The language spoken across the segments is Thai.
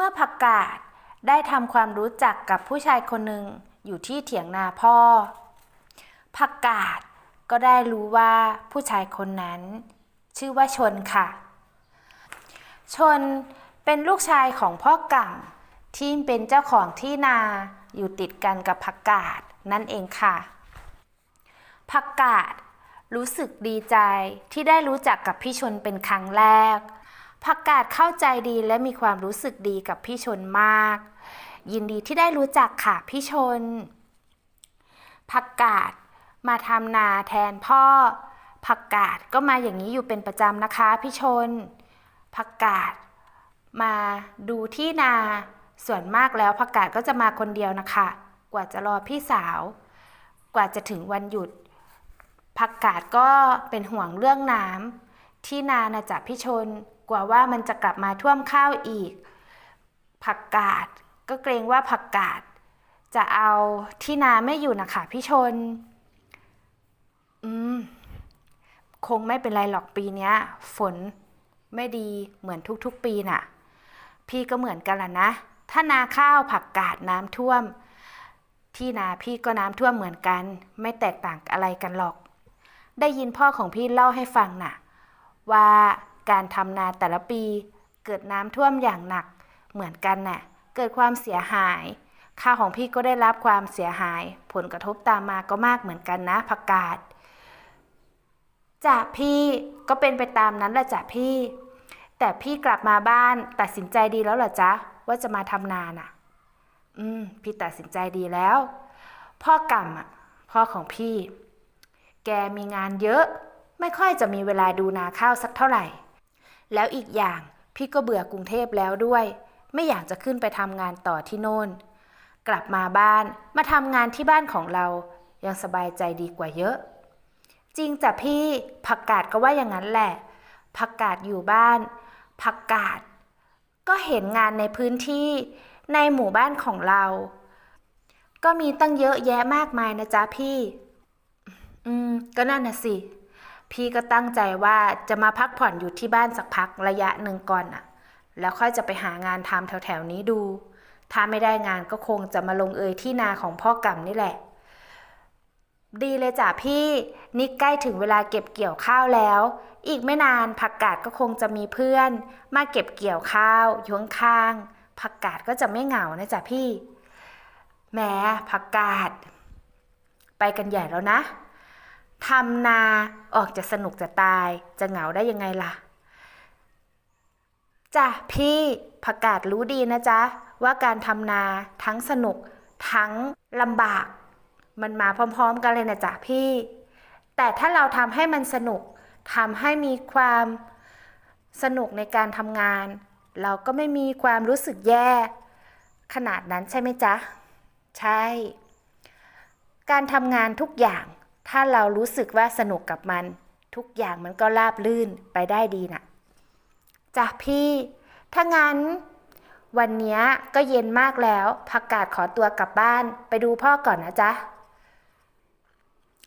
เมื่อผักกาดได้ทำความรู้จักกับผู้ชายคนหนึ่งอยู่ที่เถียงนาพ่อ ผักกาดก็ได้รู้ว่าผู้ชายคนนั้น ชื่อว่าชนค่ะ ชนเป็นลูกชายของพ่อกำที่เป็นเจ้าของที่นาอยู่ติดกันกับผักกาดนั่นเองค่ะ ผักกาดรู้สึกดีใจที่ได้รู้จักกับพี่ชนเป็นครั้งแรก ผักกาดเข้าใจดีและมีความรู้สึกดีกับพี่ชนมาก ยินดีที่ได้รู้จักค่ะพี่ชน ผักกาดมาทำนาแทนพ่อ ผักกาดก็มาอย่างนี้อยู่เป็นประจำนะคะพี่ชน ผักกาดมาดูที่นาส่วนมากแล้วผักกาดก็จะมาคนเดียวนะคะ กว่าจะรอพี่สาว กว่าจะถึงวันหยุดผักกาดก็เป็นห่วงเรื่องน้ำที่นานะจ๊ะพี่ชน กว่าว่ามันจะกลับมาท่วมข้าวอีก ผักกาด ก็เกรงว่าผักกาด จะเอาที่นาไม่อยู่นะคะพี่ชน อืม คงไม่เป็นไรหรอกปีนี้ฝนไม่ดีเหมือนทุกๆปีน่ะ พี่ก็เหมือนกันล่ะนะ ถ้านาข้าวผักกาดน้ำท่วม ที่นาพี่ก็น้ำท่วมเหมือนกัน ไม่แตกต่างอะไรกันหรอก ได้ยินพ่อของพี่เล่าให้ฟังน่ะ ว่า การทำนาแต่ละปี เกิดน้ำท่วมอย่างหนักเหมือนกันน่ะ เกิดความเสียหาย ข้าวของพี่ก็ได้รับความเสียหาย ผลกระทบตามมาก็มากเหมือนกันนะผักกาดจ้ะพี่ก็เป็นไปตามนั้นแหละจ้ะพี่ แต่พี่กลับมาบ้านตัดสินใจดีแล้วเหรอจ๊ะ ว่าจะมาทำนาน่ะ อืม พี่ตัดสินใจดีแล้ว พ่อกำอะ พ่อของพี่ แกมีงานเยอะ ไม่ค่อยจะมีเวลาดูนาข้าวสักเท่าไหร่ แล้วอีกอย่างพี่ก็เบื่อกรุงเทพแล้วด้วย ไม่อยากจะขึ้นไปทำงานต่อที่โน่น กลับมาบ้านมาทำงานที่บ้านของเรา ยังสบายใจดีกว่าเยอะ จริงจ้ะพี่ผักกาดก็ว่าอย่างนั้นแหละผักกาดอยู่บ้านผักกาด ก็เห็นงานในพื้นที่ในหมู่บ้านของเรา ก็มีตั้งเยอะแยะมากมายนะจ๊ะพี่ อืม ก็นั่นน่ะสิ พี่ก็ตั้งใจว่าจะมาพักผ่อนอยู่ที่บ้านสักพักระยะหนึ่งก่อนน่ะแล้วค่อยจะไปหางานทำแถวๆนี้ดู ถ้าไม่ได้งานก็คงจะมาลงเอยที่นาของพ่อกำนี่แหละ ดีเลยจ้ะพี่ นี่ใกล้ถึงเวลาเก็บเกี่ยวข้าวแล้ว อีกไม่นานผักกาดก็คงจะมีเพื่อน มาเก็บเกี่ยวข้าวอยข้ข้างๆผักกาดก็จะไม่เหงานะจ๊ะพี่แหม้ผักกาด ไปกันใหญ่แล้วนะ ทำนาออกจะสนุกจะตาย จะเหงาได้ยังไงล่ะจ้ะพี่ผักกาดรู้ดีนะจ๊ะ ว่าการทำนาทั้งสนุกทั้งลำบาก มันมาพร้อมๆกันเลยนะจ๊ะพี่ แต่ถ้าเราทำให้มันสนุกทำให้มีความสนุกในการทำงาน เราก็ไม่มีความรู้สึกแย่ ขนาดนั้นใช่ไหมจ๊ะ ใช่ การทำงานทุกอย่าง ถ้าเรารู้สึกว่าสนุกกับมัน ทุกอย่างมันก็ราบลื่นไปได้ดีน่ะจ้ะพี่ ถ้างั้น วันนี้ก็เย็นมากแล้วพักกาดขอตัวกลับบ้านไปดูพ่อก่อนนะจ๊ะ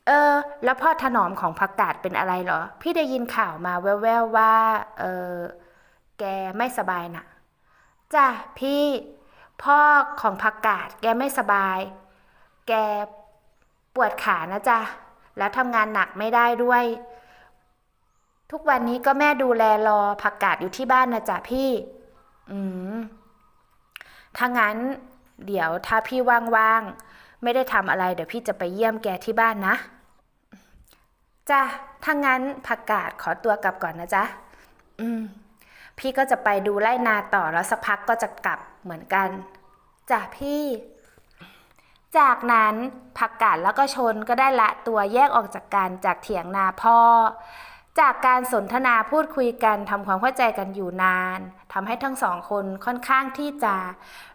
เออ แล้วพ่อถนอมของผักกาดเป็นอะไรเหรอ พี่ได้ยินข่าวมาแว่วๆว่า เออ แกไม่สบายน่ะจ้ะพี่ พ่อของผักกาดแกไม่สบาย แกปวดขานะจ๊ะ แล้วทำงานหนักไม่ได้ด้วย ทุกวันนี้ก็แม่ดูแลรอผักกาดอยู่ที่บ้านนะจ๊ะพี่ อืมถ้างั้น เดี๋ยวถ้าพี่ว่างๆ ไม่ได้ทำอะไร เดี๋ยวพี่จะไปเยี่ยมแกที่บ้านนะ จ้ะ ถ้างั้นผักกาดขอตัวกลับก่อนนะจ๊ะ อืม พี่ก็จะไปดูไร่นาต่อแล้วสักพักก็จะกลับเหมือนกัน จ้ะพี่ จากนั้นผักกาดแล้วก็ชนก็ได้ละตัวแยกออกจากกันจากเถียงนาพ่อ จากการสนทนาพูดคุยกันทำความเข้าใจกันอยู่นานทำให้ทั้งสองคนค่อนข้างที่จะ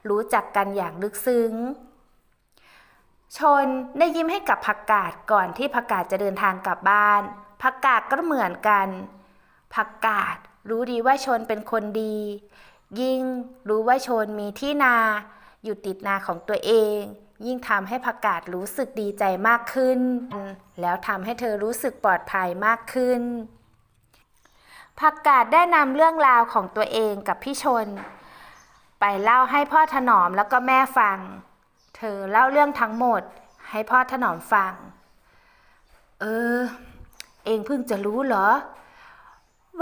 รู้จักกันอย่างลึกซึ้ง ชนได้ยิ้มให้กับผักกาดก่อนที่ผักกาดจะเดินทางกลับบ้านผักกาดก็เหมือนกันผักกาดรู้ดีว่าชนเป็นคนดี ยิ่งรู้ว่าชนมีที่นาอยู่ติดนาของตัวเอง ยิ่งทำให้ผักกาดรู้สึกดีใจมากขึ้น แล้วทำให้เธอรู้สึกปลอดภัยมากขึ้นผักกาดได้นำเรื่องราวของตัวเองกับพี่ชน ไปเล่าให้พ่อถนอมแล้วก็แม่ฟัง เธอเล่าเรื่องทั้งหมดให้พ่อถนอมฟัง เออ เองเพิ่งจะรู้เหรอ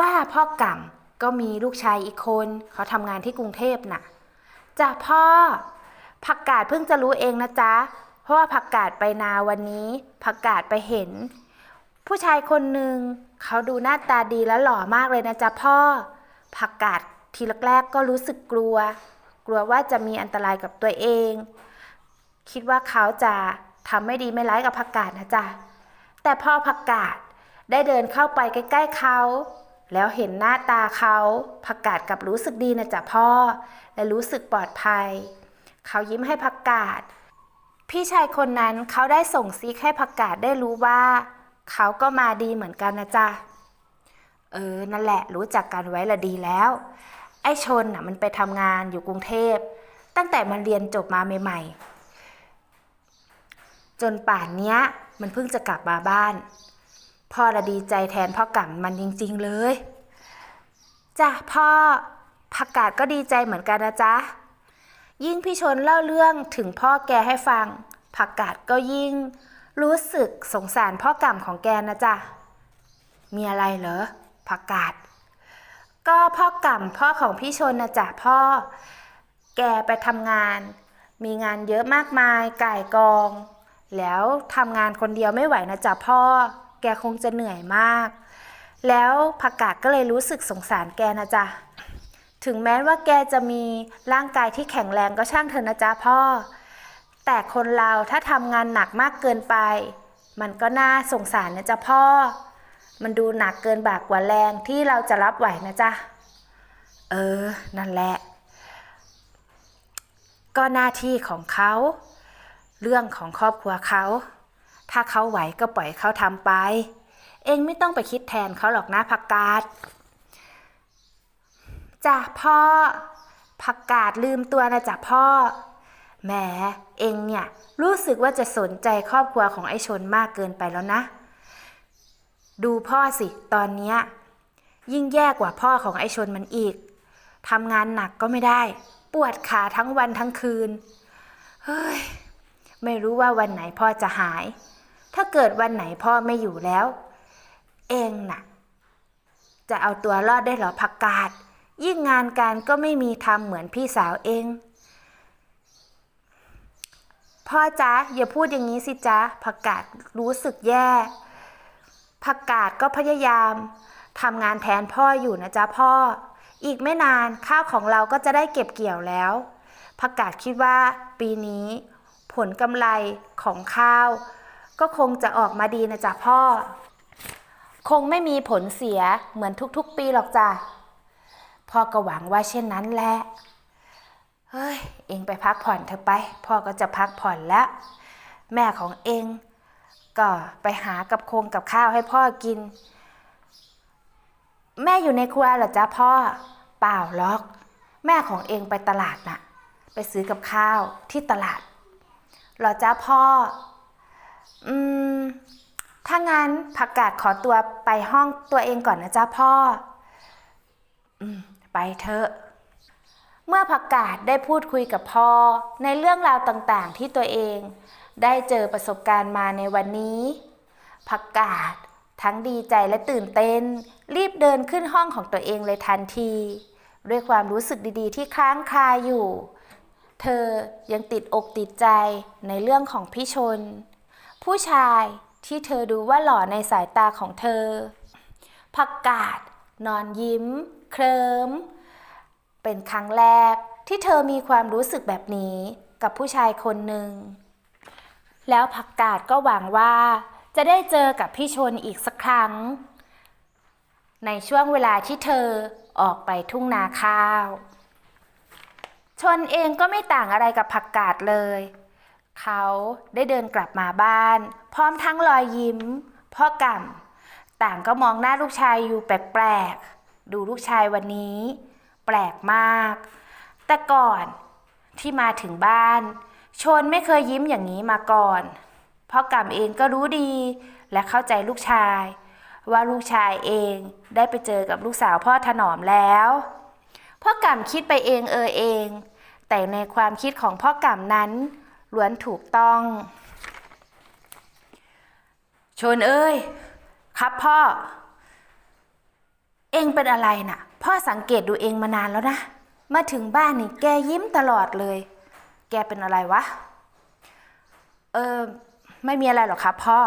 ว่าพ่อกำก็มีลูกชายอีกคน เขาทำงานที่กรุงเทพน่ะจ้ะพ่อ ผักกาดเพิ่งจะรู้เองนะจ๊ะ เพราะว่าผักกาดไปนาวันนี้ ผักกาดไปเห็น ผู้ชายคนหนึ่งเขาดูหน้าตาดีและหล่อมากเลยนะจ๊ะพ่อ ผักกาดทีแรกๆก็รู้สึกกลัว กลัวว่าจะมีอันตรายกับตัวเอง คิดว่าเขาจะทำไม่ดีไม่ร้ายกับผักกาดนะจ๊ะ แต่พอผักกาดได้เดินเข้าไปใกล้ ๆเขาแล้วเห็นหน้าตาเขาผักกาดกับรู้สึกดีนะจ๊ะพ่อ และรู้สึกปลอดภัย เขายิ้มให้ผักกาด พี่ชายคนนั้นเขาได้ส่งซิกให้ผักกาดได้รู้ว่า เขาก็มาดีเหมือนกันนะจ๊ะ เออ นั่นแหละรู้จักกันไว้ละดีแล้ว ไอ้ชนน่ะมันไปทำงานอยู่กรุงเทพ ตั้งแต่มันเรียนจบมาใหม่ๆ จนป่านเนี้ยมันเพิ่งจะกลับมาบ้าน พ่อละดีใจแทนพ่อกำมันจริงๆเลยจ้ะพ่อผักกาดก็ดีใจเหมือนกันนะจ๊ะ ยิ่งพี่ชนเล่าเรื่องถึงพ่อแกให้ฟัง ผักกาดก็ยิ่ง รู้สึกสงสารพ่อกำของแกนะจ๊ะ มีอะไรเหรอผักกาด ก็พ่อกำพ่อของพี่ชนนะจ๊ะพ่อ แกไปทำงาน มีงานเยอะมากมายก่ายกอง แล้วทำงานคนเดียวไม่ไหวนะจ๊ะพ่อ แกคงจะเหนื่อยมาก แล้วผักกาดก็เลยรู้สึกสงสารแกนะจ๊ะ ถึงแม้ว่าแกจะมีร่างกายที่แข็งแรงก็ช่างเถอะนะจ๊ะพ่อ แต่คนเราถ้าทำงานหนักมากเกินไป มันก็น่าสงสารนะจ๊ะพ่อ มันดูหนักเกินบากกว่าแรงที่เราจะรับไหวนะจ๊ะ เออ นั่นแหละ ก็หน้าที่ของเขา เรื่องของครอบครัวเขา ถ้าเขาไหวก็ปล่อยเขาทำไป เองไม่ต้องไปคิดแทนเขาหรอกนะผักกาด จ้ะพ่อ ผักกาดลืมตัวนะจ้ะพ่อ แหม เองเนี่ย รู้สึกว่าจะสนใจครอบครัวของไอ้ชนมากเกินไปแล้วนะ ดูพ่อสิ ตอนเนี้ยยิ่งแย่กว่าพ่อของไอ้ชนมันอีก ทำงานหนักก็ไม่ได้ ปวดขาทั้งวันทั้งคืน เฮ้ย ไม่รู้ว่าวันไหนพ่อจะหาย ถ้าเกิดวันไหนพ่อไม่อยู่แล้ว เองน่ะ จะเอาตัวรอดได้หรอผักกาด ยิ่งงานการก็ไม่มีทำเหมือนพี่สาวเอง พ่อจ๊ะอย่าพูดอย่างนี้สิจ๊ะผักกาดรู้สึกแย่ผักกาดก็พยายามทำงานแทนพ่ออยู่นะจ๊ะพ่อ อีกไม่นานข้าวของเราก็จะได้เก็บเกี่ยวแล้วผักกาดคิดว่าปีนี้ ผลกำไรของข้าว ก็คงจะออกมาดีนะจ๊ะพ่อ คงไม่มีผลเสียเหมือนทุกๆ ปีหรอกจ้ะ พ่อก็หวังว่าเช่นนั้นแหละ เฮ้ย เองไปพักผ่อนเถอะไป พ่อก็จะพักผ่อนแล้ว แม่ของเองก็ไปหากับโคงกับข้าวให้พ่อกิน แม่อยู่ในครัวเหรอจ๊ะพ่อ เปล่าล็อก แม่ของเองไปตลาดน่ะ ไปซื้อกับข้าวที่ตลาดหรอจ๊ะพ่อ อืม ถ้างั้นผักกาดขอตัวไปห้องตัวเองก่อนนะจ๊ะพ่อ อืม ไปเถอะ เมื่อผักกาดได้พูดคุยกับพ่อในเรื่องราวต่างๆที่ตัวเอง ได้เจอประสบการณ์มาในวันนี้ ผักกาดทั้งดีใจและตื่นเต้น รีบเดินขึ้นห้องของตัวเองเลยทันที ด้วยความรู้สึกดีๆ ที่ค้างคาอยู่ เธอยังติดอกติดใจในเรื่องของพี่ชน ผู้ชายที่เธอดูว่าหล่อในสายตาของเธอผักกาดนอนยิ้ม เคลิมเป็นครั้งแรกที่เธอมีความรู้สึกแบบนี้กับผู้ชายคนหนึ่ง แล้วผักกาดก็หวังว่า จะได้เจอกับพี่ชนอีกสักครั้ง ในช่วงเวลาที่เธอออกไปทุ่งนาข้าว ชนเองก็ไม่ต่างอะไรกับผักกาดเลย เขาได้เดินกลับมาบ้าน พร้อมทั้งรอยยิ้ม พ่อกำต่างก็มองหน้าลูกชายอยู่แปลกๆ ดูลูกชายวันนี้ แปลกมาก แต่ก่อนที่มาถึงบ้าน ชนไม่เคยยิ้มอย่างนี้มาก่อน เพ่อกำเองก็รู้ดีและเข้าใจลูกชาย ว่าลูกชายเองได้ไปเจอกับลูกสาวพ่อถนอมแล้วพ่อกำคิดไปเองเออเอง แต่ในความคิดของพ่อกำนั้นล้วนถูกต้อง ชนเอ้ย ครับพ่อ เองเป็นอะไรน่ะ พ่อสังเกตดูเองมานานแล้วนะ มาถึงบ้านนี่แกยิ้มตลอดเลย แกเป็นอะไรวะ เออไม่มีอะไรหรอกครับพ่อ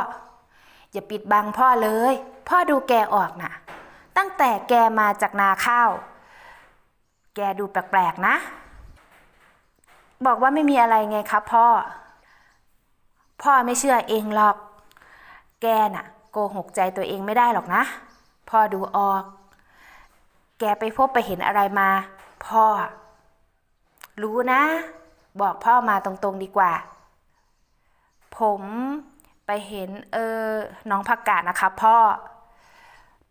อย่าปิดบังพ่อเลย พ่อดูแกออกน่ะ ตั้งแต่แกมาจากนาข้าว แกดูแปลกๆนะ บอกว่าไม่มีอะไรไงครับพ่อ พ่อไม่เชื่อเองหรอก แกน่ะโกหกใจตัวเองไม่ได้หรอกนะพ่อดูออก แกไปพบไปเห็นอะไรมา พ่อ รู้นะ บอกพ่อมาตรงๆดีกว่า ผมไปเห็นเออน้องผักกาดนะครับพ่อ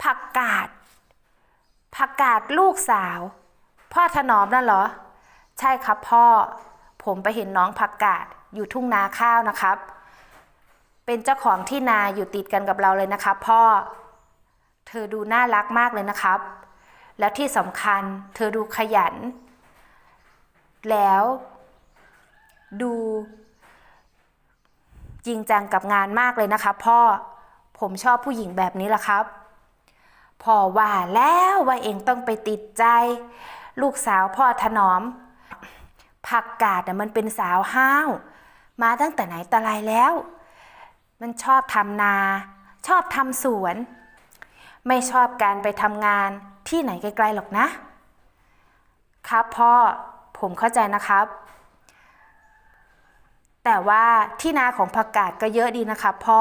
ผักกาดผักกาดลูกสาว พ่อถนอมนั่นเหรอ ใช่ครับพ่อ ผมไปเห็นน้องผักกาดอยู่ทุ่งนาข้าวนะครับ เป็นเจ้าของที่นาอยู่ติดกันกับเราเลยนะครับ พ่อ เธอดูน่ารักมากเลยนะครับ แล้วที่สำคัญเธอดูขยัน แล้วดูจริงจังกับงานมากเลยนะครับพ่อผมชอบผู้หญิงแบบนี้ละครับ พ่อว่าแล้วว่าเองต้องไปติดใจ ลูกสาวพ่อถนอม ผักกาดน่ะมันเป็นสาวห้าว มาตั้งแต่ไหนแต่ไรแล้ว มันชอบทำนา ชอบทำสวน ไม่ชอบการไปทำงาน ที่ไหนไกลๆหรอกนะ ครับพ่อผมเข้าใจนะครับ แต่ว่าที่นาของผักกาดก็เยอะดีนะครับพ่อ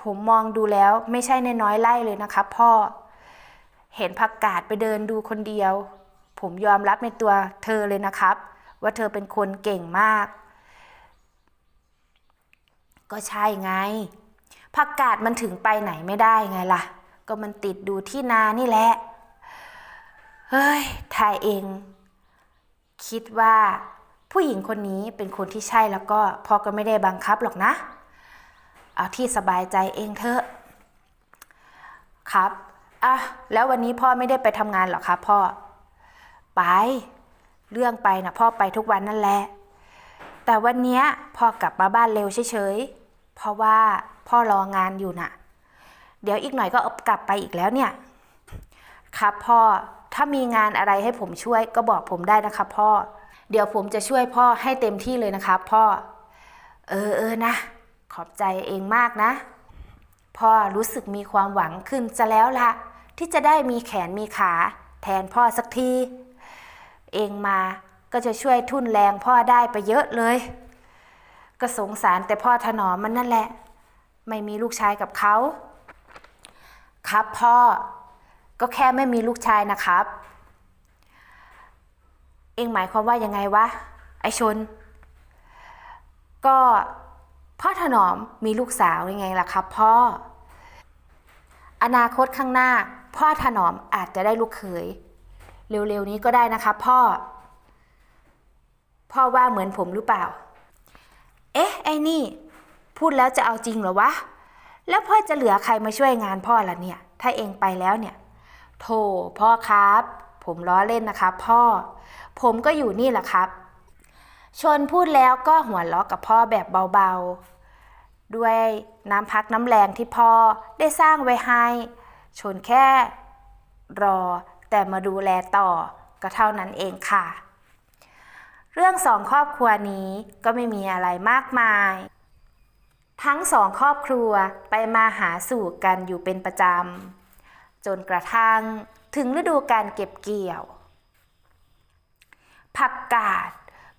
ผมมองดูแล้วไม่ใช่ในน้อยไร่เลยนะครับพ่อ เห็นผักกาดไปเดินดูคนเดียว ผมยอมรับในตัวเธอเลยนะครับ ว่าเธอเป็นคนเก่งมาก ก็ใช่ไงผักกาดมันถึงไปไหนไม่ได้ไงล่ะ ก็มันติดดูที่นานี่แหละ เฮ้ยทายเอง คิดว่า ผู้หญิงคนนี้เป็นคนที่ใช่แล้วก็พ่อก็ไม่ได้บังคับหรอกนะ เอาที่สบายใจเองเถอะ ครับอะแล้ววันนี้พ่อไม่ได้ไปทำงานหรอครับพ่อ ไป เรื่องไปนะพ่อไปทุกวันนั่นแหละ แต่วันนี้พ่อกลับมาบ้านเร็วเฉยๆ เพราะว่าพ่อรองานอยู่น่ะ เดี๋ยวอีกหน่อยก็กลับไปอีกแล้วเนี่ย ครับพ่อ ถ้ามีงานอะไรให้ผมช่วยก็บอกผมได้นะครับพ่อ เดี๋ยวผมจะช่วยพ่อให้เต็มที่เลยนะครับพ่อ เออเออนะ ขอบใจเองมากนะ พ่อรู้สึกมีความหวังขึ้นจะแล้วละที่จะได้มีแขนมีขา แทนพ่อสักที เองมาก็จะช่วยทุ่นแรงพ่อได้ไปเยอะเลย ก็สงสารแต่พ่อถนอมมันนั่นแหละ ไม่มีลูกชายกับเขา ครับพ่อ ก็แค่ไม่มีลูกชายนะครับ เองหมายความว่ายังไงวะ ไอชน ก็พ่อถนอมมีลูกสาวยังไงล่ะครับพ่อ อนาคตข้างหน้า พ่อถนอมอาจจะได้ลูกเขย เร็วๆนี้ก็ได้นะครับพ่อ พ่อว่าเหมือนผมหรือเปล่า เอ๊ะ ไอ้นี่ พูดแล้วจะเอาจริงเหรอวะ แล้วพ่อจะเหลือใครมาช่วยงานพ่อล่ะเนี่ย ถ้าเองไปแล้วเนี่ย โธ่พ่อครับ ผมล้อเล่นนะครับพ่อ ผมก็อยู่นี่แหละครับ ชนพูดแล้วก็หัวเราะกับพ่อแบบเบาๆ ด้วยน้ำพักน้ำแรงที่พ่อได้สร้างไว้ให้ ชนแค่รอแต่มาดูแลต่อก็เท่านั้นเองค่ะ เรื่องสองครอบครัวนี้ก็ไม่มีอะไรมากมาย ทั้งสองครอบครัวไปมาหาสู่กันอยู่เป็นประจำ จนกระทั่งถึงฤดูการเก็บเกี่ยว ผักกาด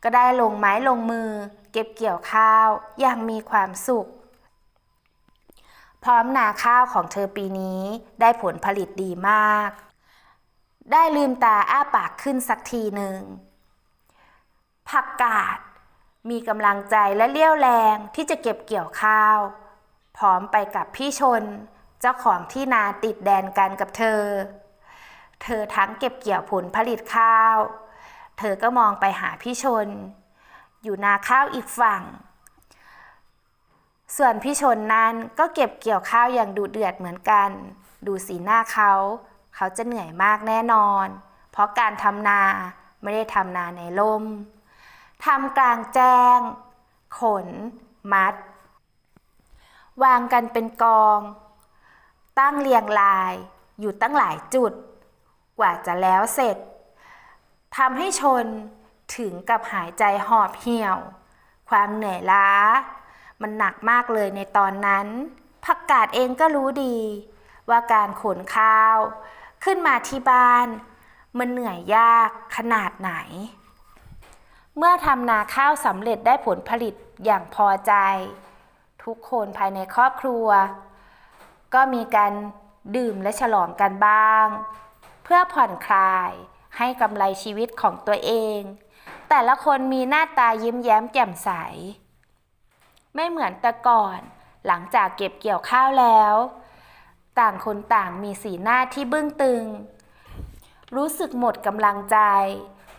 ก็ได้ลงไม้ลงมือ เก็บเกี่ยวข้าวอย่างมีความสุข พร้อมนาข้าวของเธอปีนี้ได้ผลผลิตดีมาก ได้ลืมตาอ้าปากขึ้นสักทีหนึ่งผักกาดมีกำลังใจและเลี้ยวแรงที่จะเก็บเกี่ยวข้าว พร้อมไปกับพี่ชน เจ้าของที่นาติดแดนกันกับเธอ เธอทั้งเก็บเกี่ยวผลผลิตข้าว เธอก็มองไปหาพี่ชน อยู่นาข้าวอีกฝั่ง ส่วนพี่ชนนั้นก็เก็บเกี่ยวข้าวอย่างดุเดือดเหมือนกัน ดูสีหน้าเขา เขาจะเหนื่อยมากแน่นอน เพราะการทำนาไม่ได้ทำนาในร่มทำกลางแจ้ง ขน มัด วางกันเป็นกอง ตั้งเรียงราย อยู่ตั้งหลายจุด กว่าจะแล้วเสร็จทำให้ชนถึงกับหายใจหอบเหี่ยว ความเหนื่อยล้า มันหนักมากเลยในตอนนั้น ผักกาดเองก็รู้ดี ว่าการขนข้าว ขึ้นมาที่บ้าน มันเหนื่อยยากขนาดไหน เมื่อทำนาข้าวสำเร็จได้ผลผลิตอย่างพอใจ ทุกคนภายในครอบครัว ก็มีการดื่มและฉลองกันบ้าง เพื่อผ่อนคลายให้กำไรชีวิตของตัวเอง แต่ละคนมีหน้าตายิ้มแย้มแจ่มใส ไม่เหมือนแต่ก่อนหลังจากเก็บเกี่ยวข้าวแล้ว ต่างคนต่างมีสีหน้าที่บึ้งตึง รู้สึกหมดกำลังใจ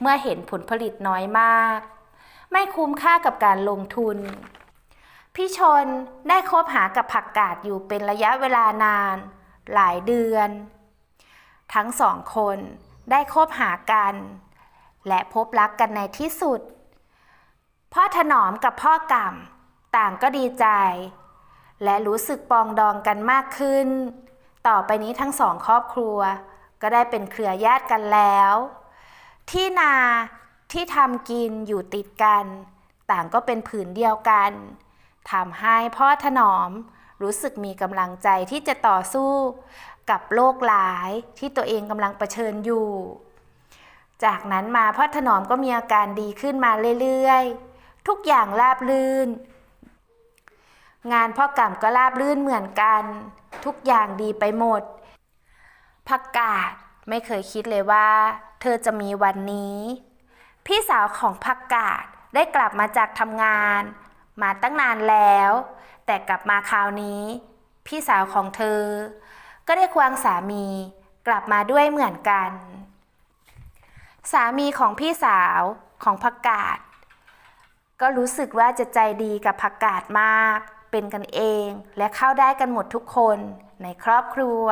เมื่อเห็นผลผลิตน้อยมาก ไม่คุ้มค่ากับการลงทุน พี่ชนได้คบหากับผักกาดอยู่เป็นระยะเวลานาน หลายเดือน ทั้งสองคนได้คบหากัน และพบรักกันในที่สุด พ่อถนอมกับพ่อกำต่างก็ดีใจ และรู้สึกปองดองกันมากขึ้น ต่อไปนี้ทั้งสองครอบครัว ก็ได้เป็นเครือญาติกันแล้ว ที่นาที่ทำกินอยู่ติดกัน ต่างก็เป็นผืนเดียวกัน ทำให้พ่อถนอมรู้สึกมีกำลังใจที่จะต่อสู้กับโรคร้ายที่ตัวเองกำลังเผชิญอยู่ จากนั้นมาพ่อถนอมก็มีอาการดีขึ้นมาเรื่อยๆ ทุกอย่างราบรื่น งานพ่อกำก็ราบรื่นเหมือนกัน ทุกอย่างดีไปหมดผักกาดไม่เคยคิดเลยว่า เธอจะมีวันนี้ พี่สาวของผักกาดได้กลับมาจากทำงาน มาตั้งนานแล้ว แต่กลับมาคราวนี้ พี่สาวของเธอ ก็ได้ควงสามีกลับมาด้วยเหมือนกัน สามีของพี่สาวของผักกาดก็รู้สึกว่าจะใจดีกับผักกาดมาก เป็นกันเองและเข้าได้กันหมดทุกคนในครอบครัว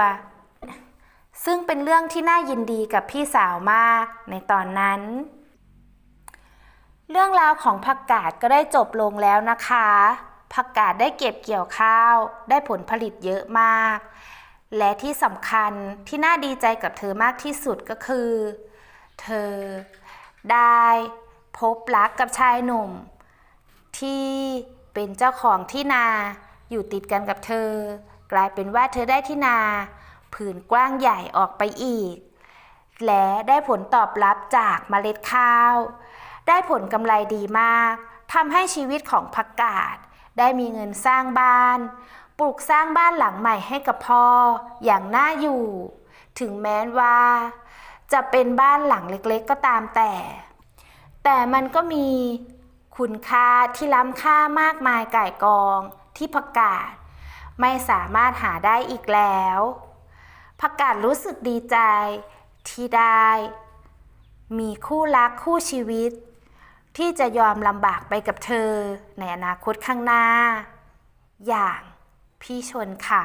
ซึ่งเป็นเรื่องที่น่ายินดีกับพี่สาวมากในตอนนั้น เรื่องราวของผักกาดก็ได้จบลงแล้วนะคะ ผักกาดได้เก็บเกี่ยวข้าว ได้ผลผลิตเยอะมาก และที่สำคัญที่น่าดีใจกับเธอมากที่สุดก็คือ เธอได้พบรักกับชายหนุ่ม ที่เป็นเจ้าของที่นาอยู่ติดกันกับเธอ กลายเป็นว่าเธอได้ที่นา ผืนกว้างใหญ่ออกไปอีก และได้ผลตอบรับจากเมล็ดข้าว ได้ผลกำไรดีมากทำให้ชีวิตของผักกาดได้มีเงินสร้างบ้าน ปลูกสร้างบ้านหลังใหม่ให้กับพ่ออย่างน่าอยู่ ถึงแม้ว่า จะเป็นบ้านหลังเล็กๆก็ตามแต่ แต่มันก็มีคุณค่าที่ล้ำค่ามากมายก่ายกองที่ผักกาดไม่สามารถหาได้อีกแล้วผักกาดรู้สึกดีใจที่ได้ มีคู่รักคู่ชีวิต ที่จะยอมลำบากไปกับเธอ ในอนาคตข้างหน้า อย่างพี่ชนค่ะ